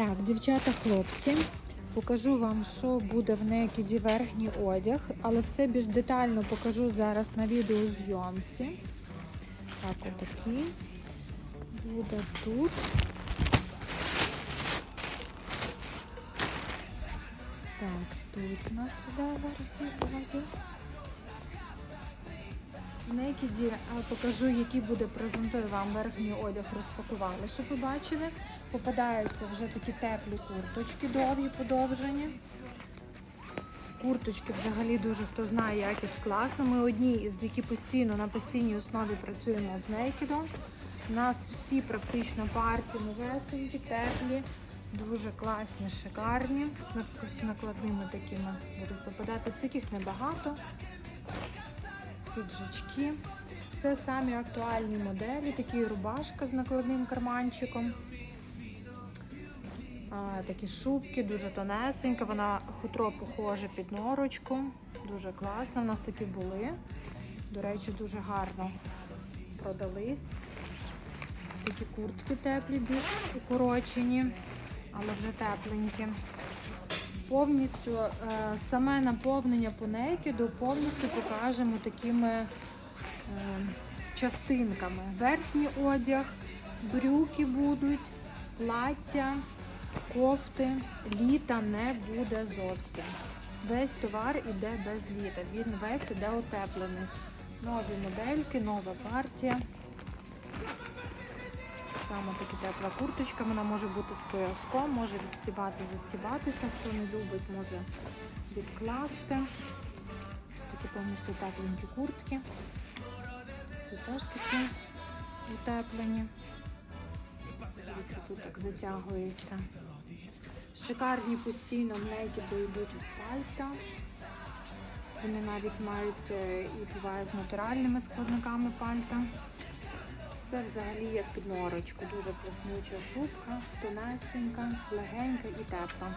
Так, дівчата, хлопці, покажу вам, що буде в Некіді верхній одяг, але все більш детально покажу зараз на відеозйомці. Так, отакий. Буде тут. Так, тут у нас сюди верхній Некіді покажу, який буде презентую вам верхній одяг, розпакували, щоб ви бачили. Попадаються вже такі теплі курточки довгі, подовжені. Курточки взагалі дуже хто знає, якість класна. Ми одні із які постійно на постійній основі працюємо з Некідом. У нас всі практично партії новесенькі, теплі, дуже класні, шикарні. З З накладними такими будуть попадати. З таких небагато піджачки. Все самі актуальні моделі, такі рубашка з накладним карманчиком. Такі шубки, дуже тонесенька, вона хутро похоже під норочку. Дуже класно. У нас такі були. До речі, дуже гарно продались. Такі куртки теплі, більш укорочені, але вже тепленькі. Повністю е, саме наповнення по некіду повністю покажемо такими е, частинками. Верхній одяг, брюки будуть, плаття, кофти. Літа не буде зовсім. Весь товар іде без літа. Він весь іде утеплений. Нові модельки, нова партія. Саме така тепла курточка, вона може бути з пояском, може відстібати, застібатися. Хто не любить, може відкласти. Такі повністю тепленькі куртки. Це теж такі утеплені. Дивіться, тут так затягується. Шикарні постійно в нейкіду йдуть пальта. Вони навіть мають е, і буває з натуральними складниками пальта. Це взагалі як під норочку. Дуже плеснюча шубка, тонесенька, легенька і тепла.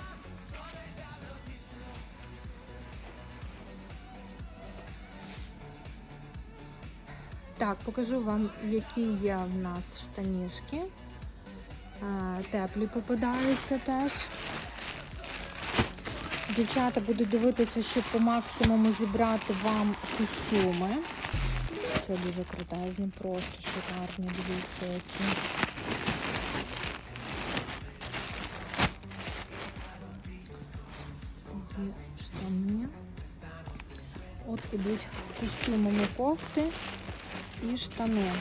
Так, покажу вам, які є в нас штанішки. Теплі попадаються теж. Дівчата будуть дивитися, щоб по максимуму зібрати вам костюми. Це дуже крутезні, просто шикарні, дивіться. Такі штани. От ідуть костюмами кофти і штани.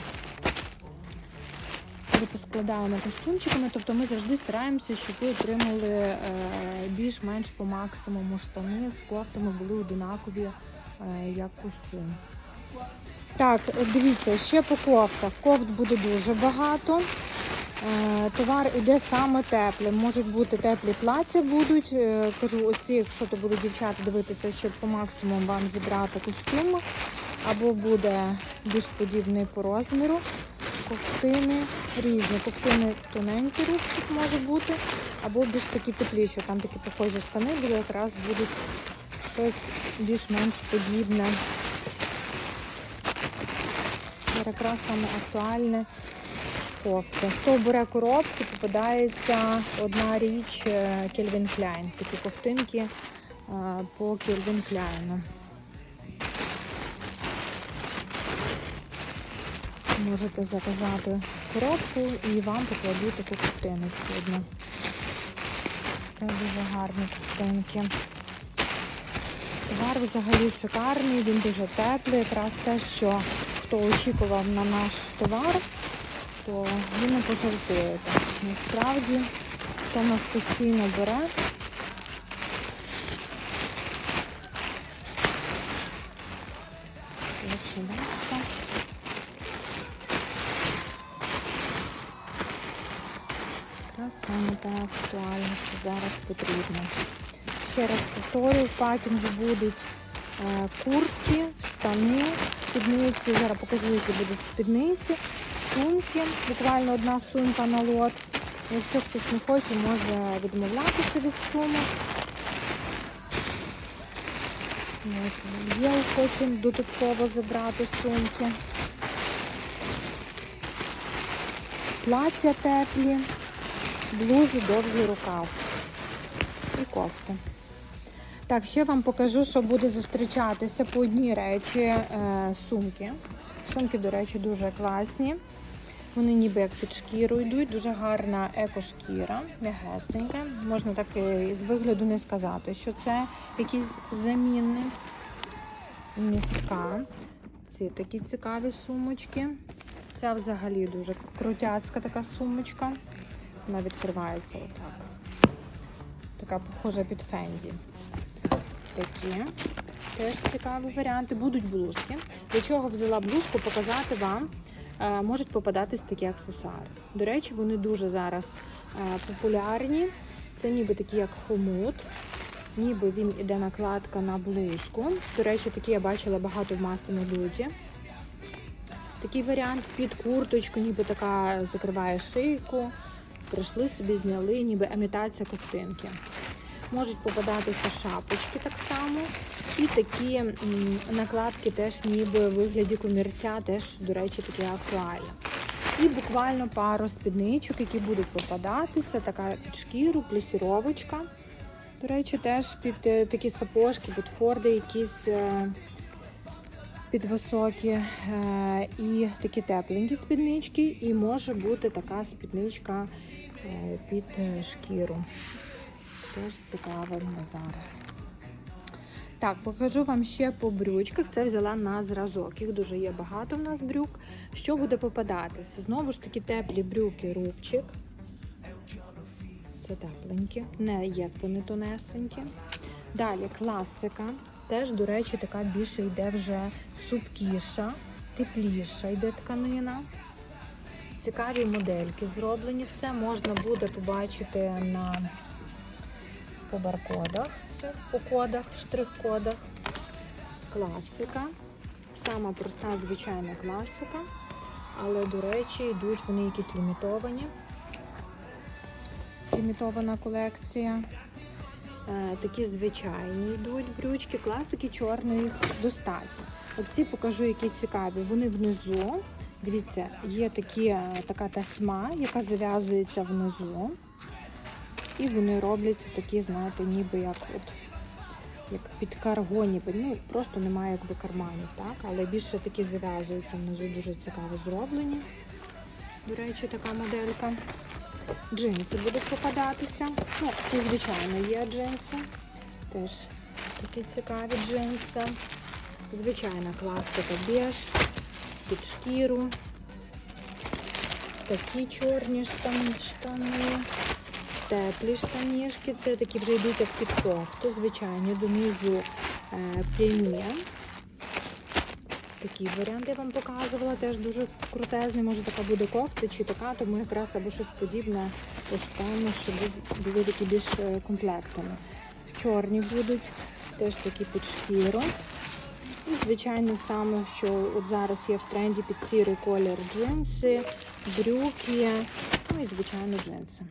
Ми поскладаємо костюмчиками, тобто ми завжди стараємося, щоб ви отримали е, більш-менш по максимуму штани з кофтами були одинакові е, як костюм. Так, дивіться, ще по кофтах. Кофт буде дуже багато. Е, Товар іде саме теплий. Можуть бути теплі плаття будуть. Кажу, оці, якщо то будуть дівчата дивитися, щоб по максимуму вам зібрати костюми. Або буде більш подібний по розміру. Ковтини різні. Ковтини тоненький рубчик може бути, або більш такі тепліші. Там такі похожі штани, буде якраз будуть щось більш-менш подібне. Якраз саме актуальне кофти. Хто бере коробки, попадається одна річ Calvin Klein. Такі ковтинки е, по Calvin Klein. Можете заказати коробку і вам покладуть таку ковтиночку одну. Це дуже гарні ковтинки. Товар взагалі шикарний, він дуже теплий. Якраз те, що хто очікував на наш товар, то ви не пожартуєте. Насправді, хто нас постійно бере, Саме що зараз потрібно. Ще раз повторюю, в пакінгу будуть е, куртки, штани, спідниці. Зараз покажу, які будуть спідниці, сумки. Буквально одна сумка на лот. Якщо хтось не хоче, може відмовлятися від сумок. Є хоче додатково забрати сумки. Плаття теплі. Блузи, довгий рукав і кофта. Так, ще вам покажу, що буде зустрічатися по одній речі е, сумки. Сумки, до речі, дуже класні. Вони ніби як під шкіру йдуть, дуже гарна екошкіра, м'ягесенька. Можна так і з вигляду не сказати, що це якийсь замінник. Містка. Ці такі цікаві сумочки. Ця взагалі дуже крутяцька така сумочка. Вона відкривається отак. Така похожа під Фенді. Такі. Теж цікаві варіанти. Будуть блузки. Для чого взяла блузку, показати вам. Е, Можуть попадатись такі аксесуари. До речі, вони дуже зараз е, популярні. Це ніби такі, як хомут. Ніби він іде накладка на блузку. До речі, такі я бачила багато в масному люді. Такий варіант під курточку, ніби така закриває шийку. Прийшли собі, зняли, ніби імітація ковтинки. Можуть попадатися шапочки так само. І такі накладки теж ніби в вигляді комірця, теж, до речі, такі актуальні. І буквально пару спідничок, які будуть попадатися, така під шкіру, плісіровочка. До речі, теж під е, такі сапожки, ботфорди якісь е, під високі. е, І такі тепленькі спіднички. І може бути така спідничка під е, шкіру. Теж цікаво зараз. Так, покажу вам ще по брючках. Це взяла на зразок. Їх дуже є багато в нас брюк. Що буде попадатися? Знову ж таки теплі брюки, рубчик. Це тепленькі, не є вони тонесенькі. Далі класика. Теж, до речі, така більше йде вже супкіша, тепліша йде тканина. Цікаві модельки зроблені. Все можна буде побачити на по баркодах, по кодах, штрих-кодах. Класика. Сама проста звичайна класика. Але, до речі, йдуть вони якісь лімітовані. Лімітована колекція. Е, такі звичайні йдуть брючки, класики чорної достатньо. Оці покажу, які цікаві. Вони внизу. Дивіться, є такі, е, така тасьма, яка зав'язується внизу. І вони робляться такі, знаєте, ніби як от як під карго, ніби. Ну, просто немає якби карманів, так? Але більше такі зав'язуються внизу, дуже цікаво зроблені. До речі, така моделька. Джинси будуть попадатися. Ну, ці, звичайно, є джинси. Теж такі цікаві джинси. Звичайна класика біж, під шкіру. Такі чорні штани, штани. Теплі штанішки. Це такі вже йдуть як під кофту. Звичайні, донизу е, прямі. Такий варіант я вам показувала, теж дуже крутезний. Може така буде кофта чи така, тому якраз або щось подібне пошукаємо, щоб були такі більш е, комплектами. Чорні будуть, теж такі під шкіру. Звичайно, саме, що от зараз є в тренді під сірий колір джинси, брюки, ну і звичайно джинси.